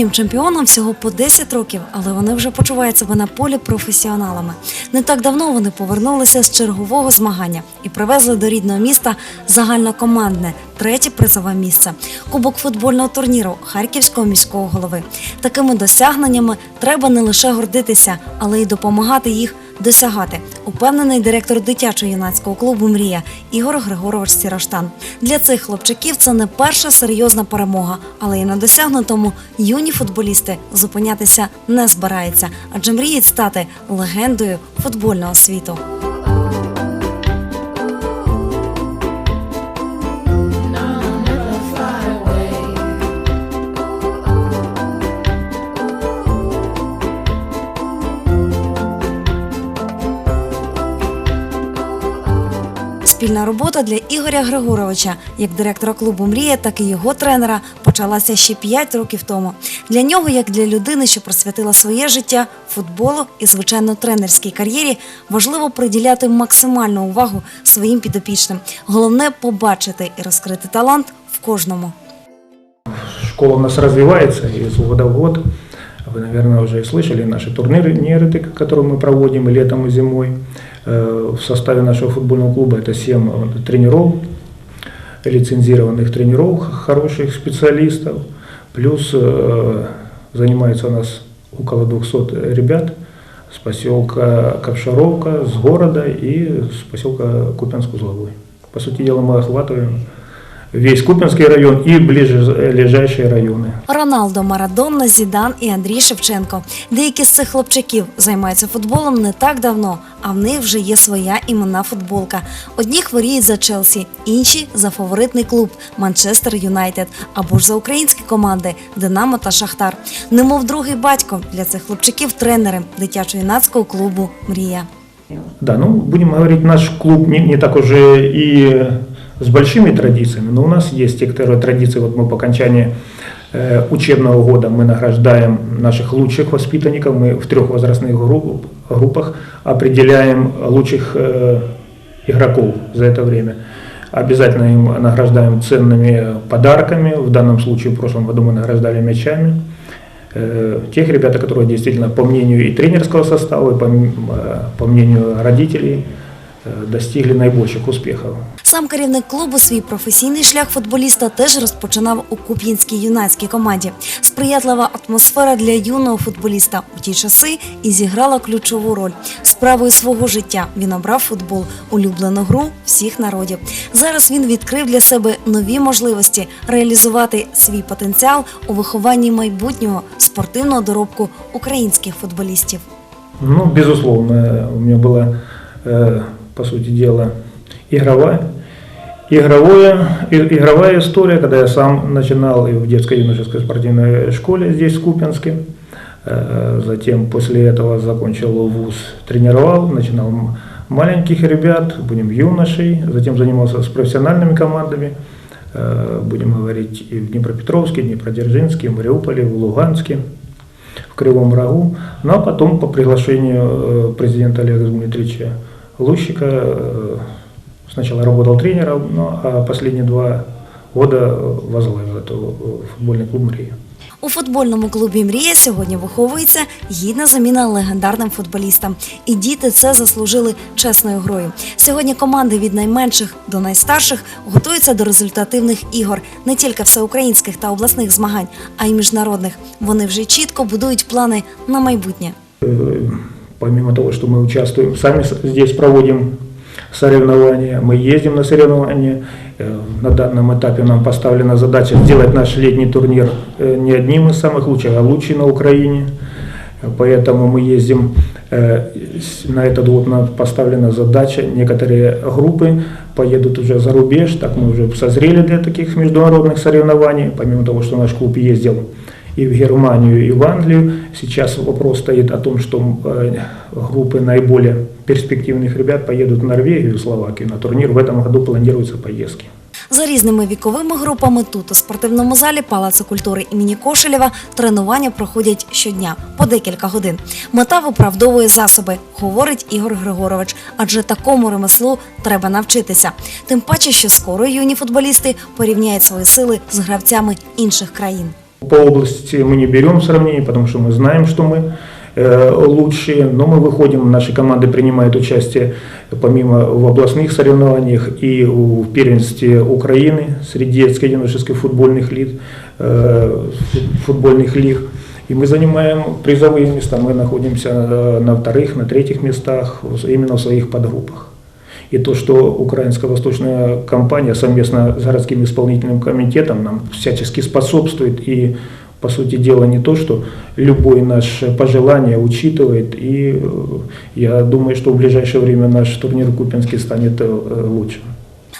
Майбутнім чемпіонам всього по 10 років, але вони вже почувають себе на полі професіоналами. Не так давно вони повернулися з чергового змагання і привезли до рідного міста загальнокомандне третє призове місце кубок футбольного турніру Харківського міського голови. Такими досягненнями треба не лише гордитися, але й допомагати їх досягати. Упевнений директор дитячо-юнацького клубу Мрія Ігор Григорович Сіроштан. Для цих хлопчиків це не перша серйозна перемога, але і на досягнутому юні футболісти зупинятися не збираються, адже мріють стати легендою футбольного світу. Спільна робота для Ігоря Григоровича, як директора клубу Мрія, так і його тренера, почалася ще 5 років тому. Для нього, як для людини, що присвятила своє життя футболу і, звичайно, тренерській кар'єрі, важливо приділяти максимальну увагу своїм підопічним. Головне побачити і розкрити талант в кожному. Школа у нас развивается из года в год. Вы, наверное, уже и слышали наши турниры, нейроты, которые мы проводим летом, и зимой. Э, В составе нашего футбольного клуба это 7 тренеров, лицензированных тренеров, хороших специалистов. Плюс э, занимается у нас около 200 ребят с поселка Ковшаровка, с города и с поселка Купянск-Узловой. По сути дела, мы охватываем весь Купинский район и ближайшие районы. Роналдо, Марадонна, Зідан і Андрій Шевченко. Деякі з цих хлопчаків займаються футболом не так давно, а в них вже є своя іменна футболка. Одні хворіють за Челсі, інші за фаворитний клуб Манчестер Юнайтед або ж за українські команди Динамо та Шахтар. Немов другий батько для цих хлопчаків тренери дитячо-юнацького клубу Мрія. Да, ну будем говорить, наш клуб не, не так уже и с большими традициями, но у нас есть некоторые традиции. Вот мы по окончании э, учебного года мы награждаем наших лучших воспитанников, мы в трех возрастных групп- группах определяем лучших э, игроков за это время. Обязательно им награждаем ценными подарками. В данном случае в прошлом году мы награждали мячами. Э, Тех ребят, которые действительно, по мнению и тренерского состава, и по, по мнению родителей, достигли наибольших успехов. Сам керівник клубу свій професійний шлях футболіста теж розпочинав у Куп'янській юнацькій команді. Сприятлива атмосфера для юного футболіста у ті часи і зіграла ключову роль. Справою свого життя він обрав футбол, улюблену гру всіх народів. Зараз він відкрив для себе нові можливості реалізувати свій потенціал у вихованні майбутнього спортивного доробку українських футболістів. Ну, безусловно, у меня была, э, по сути дела, игровая, игровое, игровая история, когда я сам начинал и в детско-юношеской спортивной школе здесь, в Купинске. Э, Затем после этого закончил вуз, тренировал, начинал маленьких ребят, будем юношей, затем занимался с профессиональными командами, э, будем говорить, и в Днепропетровске, Днепродзержинске, в Мариуполе, в Луганске в Кривом Рогу. Ну а потом по приглашению э, президента Олега Дмитриевича Лущика э, сначала работал тренером, ну, а последние два года э, возглавил это э, футбольный клуб «Мрия». У футбольному клубі Мрія сьогодні виховується гідна заміна легендарним футболістам. І діти це заслужили чесною грою. Сьогодні команди від найменших до найстарших готуються до результативних ігор не тільки всеукраїнських та обласних змагань, а й міжнародних. Вони вже чітко будують плани на майбутнє. Помимо того, что мы участвуем, сами здесь проводим соревнования, мы ездим на соревнования. Э, На данном этапе нам поставлена задача сделать наш летний турнир э, не одним из самых лучших, а лучший на Украине. Поэтому мы ездим э, на этот год нам поставлена задача. Некоторые группы поедут уже за рубеж, так мы уже созрели для таких международных соревнований. Помимо того, что наш клуб ездил и в Германию, и в Англию. Сейчас вопрос стоит о том, что э, группы наиболее перспективных ребят поедут в Норвегию и Словакию на турнир. В этом году планируются поездки. За різними віковими групами тут у спортивному залі Палацу культури імені Кошелєва тренування проходять щодня по декілька годин. Мета виправдовує засоби, говорить Ігор Григорович. Адже такому ремеслу треба навчитися. Тим паче, що скоро юні футболісти порівняють свої сили з гравцями інших країн. По области мы не берем сравнений, потому что мы знаем, что мы э, лучшие, но мы выходим, наши команды принимают участие помимо в областных соревнованиях и в первенстве Украины среди детских юношеских футбольных лиг, э, футбольных лиг. И мы занимаем призовые места, мы находимся э, на вторых, на третьих местах именно в своих подгруппах. И то, что украинская восточная компания совместно с городским исполнительным комитетом нам всячески способствует и, по сути дела, не то, что любое наше пожелание учитывает. И э, я думаю, что в ближайшее время наш турнир Купинский станет э, лучше.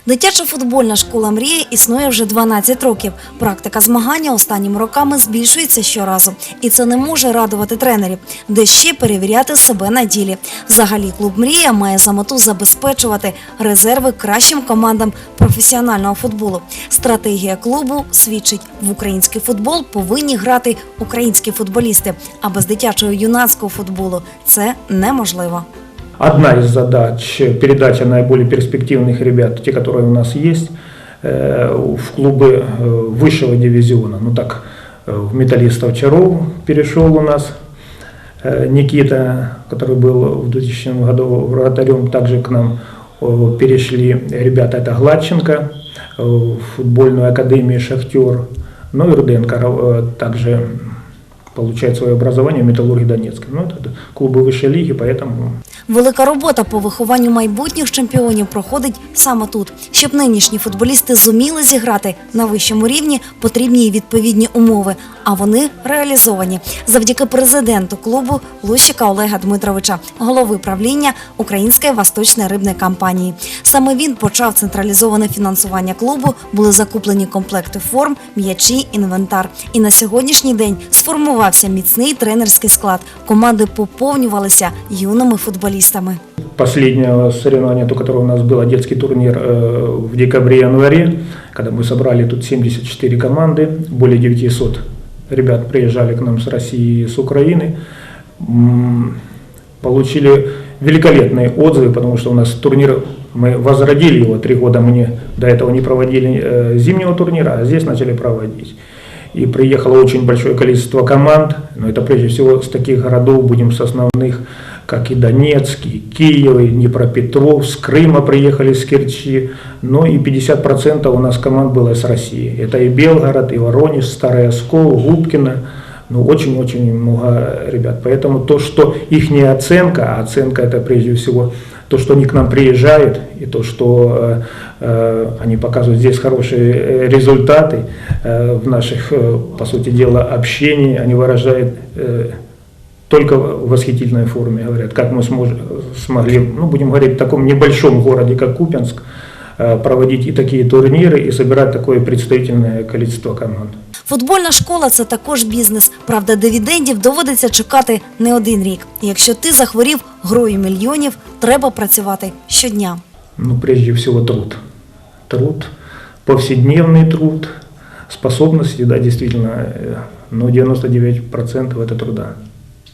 Дитяча футбольна школа мрії існує вже 12 років. Практика змагання останніми роками збільшується щоразу, і це не може радувати тренерів, де ще перевіряти себе на ділі. Взагалі, клуб Мрія має за мету забезпечувати резерви кращим командам професіонального футболу. Стратегія клубу свідчить, в український футбол повинні грати українські футболісти. А без дитячого юнацького футболу це неможливо. Одна из задач – передача наиболее перспективных ребят, те, которые у нас есть, э, в клубы э, высшего дивизиона. Ну так, э, в «Металлист Овчаров» перешел у нас Никита, который был в 2000 году вратарем. Также к нам перешли ребята, это Гладченко, в футбольную академию «Шахтер», ну и Руденко также получает свое образование в «Металлурге Донецке». Ну, это клубы высшей лиги, поэтому Велика робота по вихованню майбутніх чемпіонів проходить саме тут. Щоб нинішні футболісти зуміли зіграти на вищому рівні, потрібні й відповідні умови. А вони реалізовані завдяки президенту клубу Лущика Олега Дмитровича, голови правління Української восточної рибної компанії. Саме він почав централізоване фінансування клубу, були закуплені комплекти форм, м'ячі, інвентар. І на сьогоднішній день сформувався міцний тренерський склад. Команди поповнювалися юними футболістами. Последнее соревнование, то, которое у нас было, детский турнир э, в декабре-январе, когда мы собрали тут 74 команды, более 900 ребят приезжали к нам с России и с Украины, получили великолепные отзывы, потому что у нас турнир, мы возродили его, три года мы не, до этого не проводили э, зимнего турнира, а здесь начали проводить. И приехало очень большое количество команд, но это прежде всего с таких городов, будем с основных, как и Донецк, и Киев, и Днепропетровск, Крыма приехали с Керчи, но и 50% у нас команд было с России. Это и Белгород, и Воронеж, Старый Оскол, Губкино, ну, очень-очень много ребят. Поэтому то, что их не оценка, а оценка это прежде всего то, что они к нам приезжают, и то, что э, э, они показывают здесь хорошие э, результаты э, в наших, э, по сути дела, общении, они выражают э, только в восхитительной форме, говорят, как мы смож- смогли, ну, будем говорить, в таком небольшом городе, как Купянск, э, проводить и такие турниры, и собирать такое представительное количество команд. Футбольна школа це також бізнес. Правда, дивідендів доводиться чекати не один рік. І Якщо ти захворів грою мільйонів, треба працювати щодня. Ну, прежде всего, труд. Труд, повседневный труд, способности, да, действительно, э, но 99% это труда,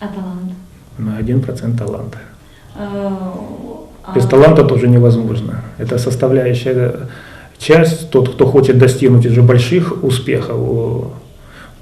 А талант? но 1% таланта. Е, а- Без таланта тоже невозможно. Это составляющая часть, тот, кто хочет достигнуть уже больших успехов,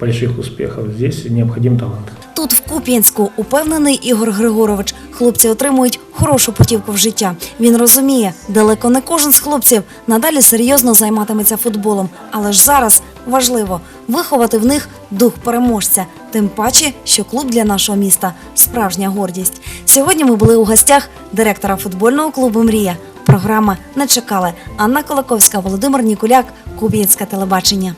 больших успехов, здесь необходим талант. Тут, в Куп'янську, упевнений Ігор Григорович, хлопці отримують хорошу путівку в життя. Він розуміє, далеко не кожен з хлопців надалі серйозно займатиметься футболом. Але ж зараз важливо виховати в них дух переможця. Тим паче, що клуб для нашого міста справжня гордість. Сьогодні ми були у гостях директора футбольного клубу Мрія. Програма не чекали. Анна Колаковська, Володимир Нікуляк, Куп'янське телебачення.